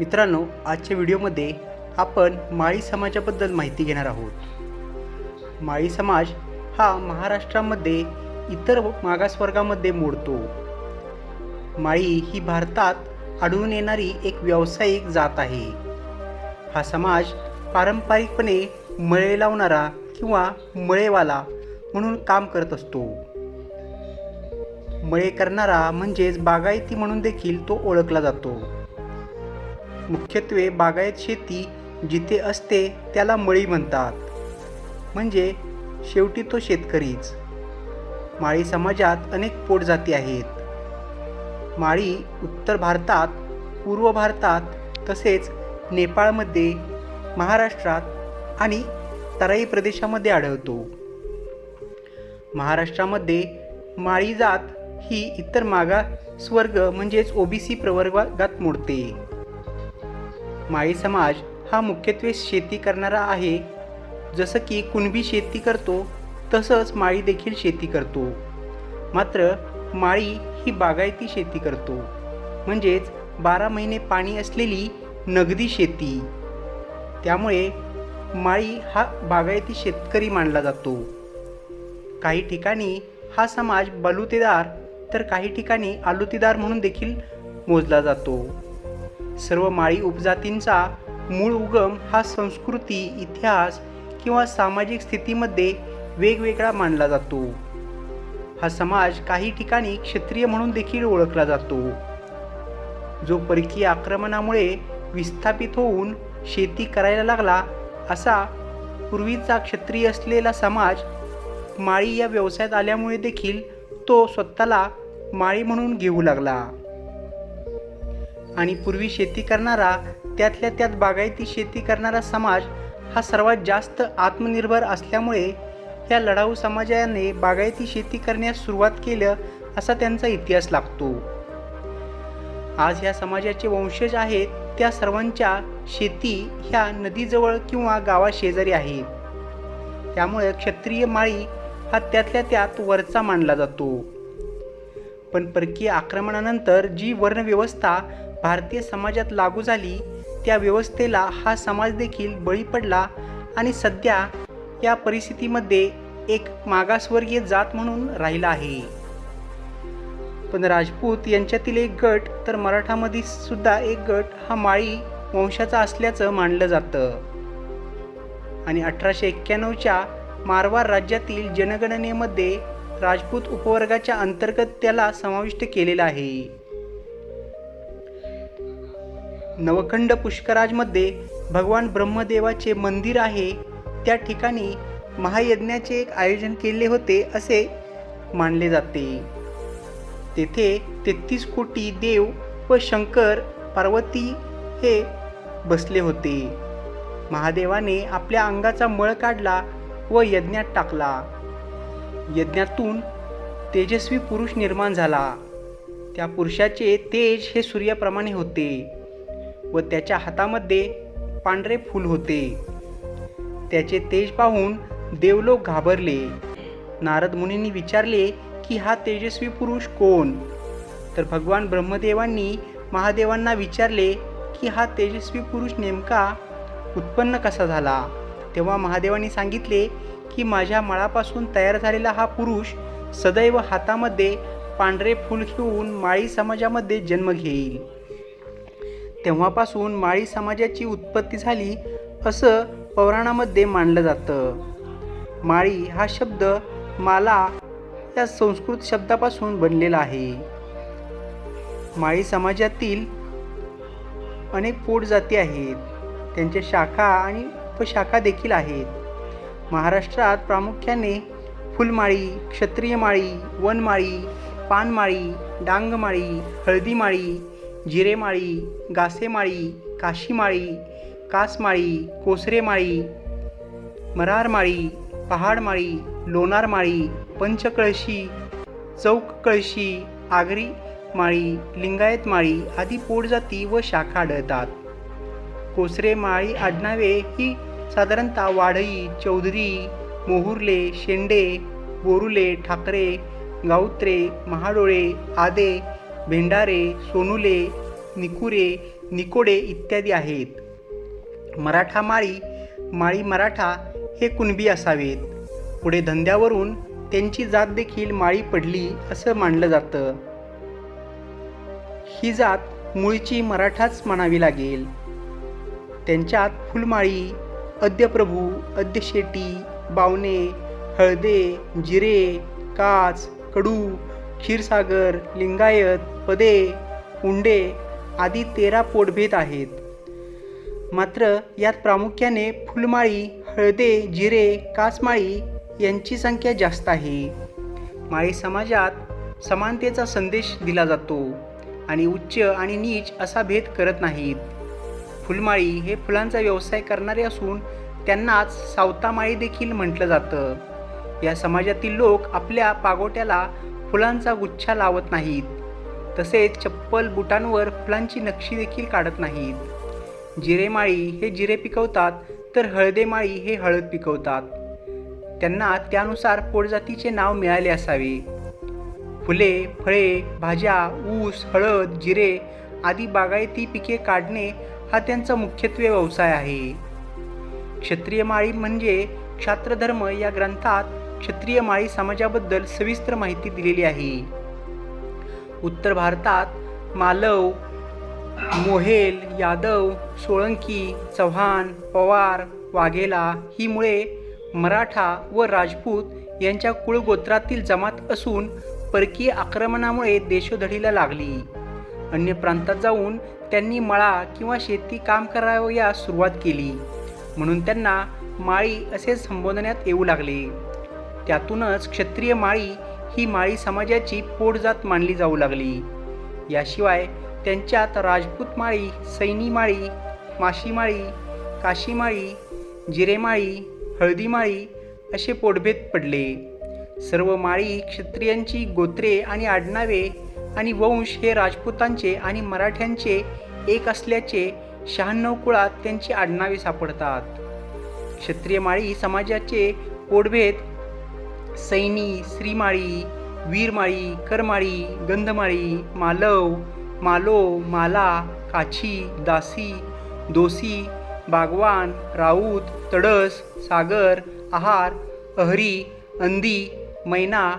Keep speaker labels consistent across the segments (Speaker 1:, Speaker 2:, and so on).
Speaker 1: मित्रांनो आजच्या व्हिडिओमध्ये आपण माळी समाजाबद्दल माहिती घेणार आहोत. माळी समाज हा महाराष्ट्रामध्ये इतर मागासवर्गामध्ये मोडतो. माळी ही भारतात आढळून येणारी एक व्यावसायिक जात आहे. हा समाज पारंपरिकपणे मळे लावणारा किंवा मळेवाला म्हणून काम करत असतो. मळे करणारा म्हणजेच बागायती म्हणून देखील तो ओळखला जातो. मुख्यत्वे बागायत शेती जिथे असते त्याला मळी म्हणतात. म्हणजे शेवटी तो शेतकरीच. माळी समाजात अनेक पोटजाती आहेत. माळी उत्तर भारतात पूर्व भारतात तसेच नेपाळमध्ये महाराष्ट्रात आणि तराई प्रदेशामध्ये आढळतो. महाराष्ट्रामध्ये माळी जात ही इतर मागासवर्ग म्हणजेच ओबीसी प्रवर्गात मोडते. माळी समाज हा मुख्यत्वे शेती करणारा आहे. जसं की कुणबी शेती करतो तसंच माळी देखील शेती करतो. मात्र माळी ही बागायती शेती करतो. म्हणजेच बारा महिने पाणी असलेली नगदी शेती. त्यामुळे माळी हा बागायती शेतकरी मानला जातो. काही ठिकाणी हा समाज बलुतेदार तर काही ठिकाणी आलुतेदार म्हणून देखील मोजला जातो. सर्व माळी उपजातींचा मूळ उगम हा संस्कृती इतिहास किंवा सामाजिक स्थितीमध्ये वेगवेगळा मानला जातो. हा समाज काही ठिकाणी क्षत्रिय म्हणून देखील ओळखला जातो. जो परकीय आक्रमणामुळे विस्थापित होऊन शेती करायला लागला असा पूर्वीचा क्षत्रिय असलेला समाज माळी या व्यवसायात आल्यामुळे देखील तो स्वतःला माळी म्हणून घेऊ लागला. आणि पूर्वी शेती करणारा त्यातल्या त्यात बागायती शेती करणारा समाज हा सर्वात जास्त आत्मनिर्भर असल्यामुळे या लढाऊ समाजाने बागायती शेती करण्यास सुरुवात केलं असा त्यांचा इतिहास लागतो. आज ह्या समाजाचे वंशज आहेत त्या सर्वांच्या शेती ह्या नदीजवळ किंवा गावाशेजारी आहे. त्यामुळे क्षत्रिय माळी हा त्यातल्या त्यात वरचा मानला जातो. पण परकीय आक्रमणानंतर जी वर्णव्यवस्था भारतीय समाजात लागू झाली त्या व्यवस्थेला हा समाज देखील बळी पडला आणि सध्या या परिस्थितीमध्ये एक मागासवर्गीय जात म्हणून राहिला आहे. पण राजपूत यांच्यातील एक गट तर मराठामध्ये सुद्धा एक गट हा माळी वंशाचा असल्याचं मानलं जातं. आणि अठराशे एक्क्याण्णवच्या मारवार राज्यातील जनगणनेमध्ये राजपूत उपवर्गाच्या अंतर्गत त्याला समाविष्ट केलेला आहे. नवखंड पुष्कराजमध्ये भगवान ब्रह्मदेवाचे मंदिर आहे. त्या ठिकाणी महायज्ञाचे एक आयोजन केले होते असे मानले जाते. तेथे तेहतीस कोटी देव व शंकर पार्वती हे बसले होते. महादेवाने आपल्या अंगाचा मळ काढला व यज्ञात टाकला. यज्ञातून तेजस्वी पुरुष निर्माण झाला. त्या पुरुषाचे तेज हे सूर्याप्रमाणे होते. व त्याच्या हातामध्ये पांढरे फूल होते. त्याचे तेज पाहून देवलोक घाबरले. नारद मुनींनी विचारले की हा तेजस्वी पुरुष कोण? तर भगवान ब्रह्मदेवांनी महादेवांना विचारले की हा तेजस्वी पुरुष नेमका उत्पन्न कसा झाला? तेव्हा महादेवांनी सांगितले की माझ्या मळापासून तयार झालेला हा पुरुष सदैव हातामध्ये पांढरे फूल घेऊन माळी समाजामध्ये जन्म घेईल. तेव्हापासून माळी समाजाची उत्पत्ती झाली असं पौराणामध्ये मानलं जातं. माळी हा शब्द माला या संस्कृत शब्दापासून बनलेला आहे. माळी समाजातील अनेक पोट जाती आहेत. त्यांच्या शाखा आणि उपशाखा देखील आहेत. महाराष्ट्रात प्रामुख्याने फुलमाळी क्षत्रिय माळी वनमाळी पानमाळी डांगमाळी हळदीमाळी जिरेमाळी गासेमाळी काशीमाळी कासमाळी कोसरेमाळी मरारमाळी पहाडमाळी लोणारमाळी पंचकळशी चौककळशी आगरी माळी लिंगायत माळी आदी पोटजाती व शाखा आढळतात. कोसरे माळी आडनावे ही साधारणतः वाढई चौधरी मोहुर्ले शेंडे बोरुले ठाकरे गावत्रे महाडोळे आदे भेंडारे सोनुले निकुरे निकोडे इत्यादी आहेत. मराठा माळी माळी मराठा हे कुणबी असावेत. पुढे धंद्यावरून त्यांची जात देखील माळी पडली असं मानलं जातं. ही जात मुळची मराठाच म्हणावी लागेल. त्यांच्यात फुलमाळी अद्यप्रभू अद्यशेटी बावणे हळदे जिरे काच कडू क्षीरसागर लिंगायत पदे उंडे आदी तेरा पोटभेद आहेत. मात्र यात प्रामुख्याने फुलमाळी हळदे जिरे काचमाळी यांची संख्या जास्त आहे. माळी समाजात समानतेचा संदेश दिला जातो आणि उच्च आणि नीच असा भेद करत नाहीत. फुलमाळी हे फुलांचा व्यवसाय करणारे असून त्यांनाच सावतामाळी देखील म्हटलं जातं. या समाजातील लोक आपल्या पागोट्याला फुलांचा गुच्छा लावत नाहीत. तसेच चप्पल बुटांवर फुलांची नक्षी देखील काढत नाहीत. जिरेमाळी हे जिरे पिकवतात तर हळदेमाळी हे हळद पिकवतात. त्यांना त्यानुसार पोटजातीचे नाव मिळाले असावे. फुले फळे भाज्या ऊस हळद जिरे आदी बागायती पिके काढणे हा त्यांचा मुख्यत्वे व्यवसाय आहे. क्षत्रिय माळी म्हणजे क्षात्रधर्म या ग्रंथात क्षत्रिय माळी समाजाबद्दल सविस्तर माहिती दिलेली आहे. उत्तर भारतात मालव मोहेल यादव सोळंकी चव्हाण पवार वाघेला ही मुळे मराठा व राजपूत यांच्या कुळगोत्रातील जमात असून परकीय आक्रमणामुळे देशोधडीला लागली. अन्य प्रांतात जाऊन त्यांनी मळा किंवा शेती काम करावयास सुरुवात केली. म्हणून त्यांना माळी असे संबोधण्यात येऊ लागले. त्यातूनच क्षत्रिय माळी ही माळी समाजाची पोटजात मानली जाऊ लागली. याशिवाय त्यांच्यात राजपूत माळी सैनी माळी माशीमाळी काशीमाळी जिरेमाळी हळदीमाळी असे पोटभेद पडले. सर्व माळी क्षत्रियांची गोत्रे आणि आडनावे आणि वंश हे राजपूतांचे आणि मराठ्यांचे एक असल्याचे शहाण्णव कुळात त्यांची आडनावे सापडतात. क्षत्रिय माळी समाजाचे पोटभेद सैनी श्रीमाळी वीरमाळी करमाळी गंधमाळी मालव मालो माला काछी दासी दोसी बागवान राऊत तडस सागर आहार अहरी अंदी मैना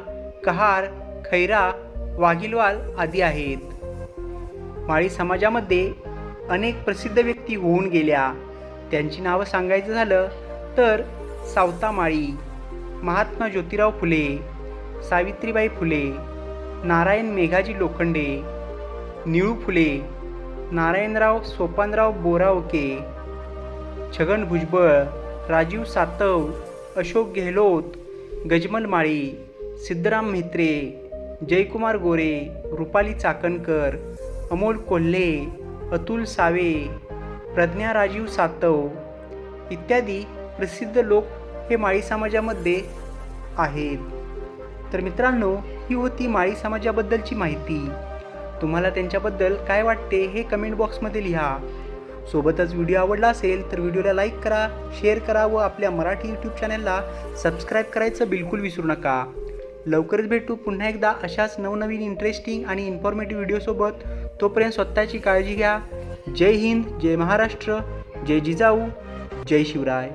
Speaker 1: कहार खैरा वाघिलवाल आदी आहेत. माळी समाजामध्ये अनेक प्रसिद्ध व्यक्ती होऊन गेल्या. त्यांची नावं सांगायचं झालं तर सावता माळी महात्मा ज्योतिराव फुले सावित्रीबाई फुले नारायण मेघाजी लोखंडे निळू फुले नारायणराव सोपानराव बोरावके छगन भुजबळ राजीव सातव अशोक गेहलोत गजमल माळी सिद्धराम म्हेत्रे जयकुमार गोरे रुपाली चाकणकर अमोल कोल्हे अतुल सावे प्रज्ञा राजीव सातव इत्यादी प्रसिद्ध लोक हे माळी समाजामध्ये आहेत तर मित्रांनो ही होती माळी समाजाबद्दलची माहिती. तुम्हाला त्यांच्याबद्दल काय वाटते हे कमेंट बॉक्समध्ये लिहा. सोबतच व्हिडिओ आवडला असेल तर व्हिडिओला लाईक करा शेअर करा व आपल्या मराठी यूट्यूब चॅनलला सबस्क्राईब करायचं बिलकुल विसरू नका. लवकरच भेटू पुन्हा एकदा अशाच नवनवीन इंटरेस्टिंग आणि इन्फॉर्मेटिव्ह व्हिडिओसोबत तोपर्यंत स्वतःची काळजी घ्या. जय हिंद जय महाराष्ट्र जय जिजाऊ जय शिवराय.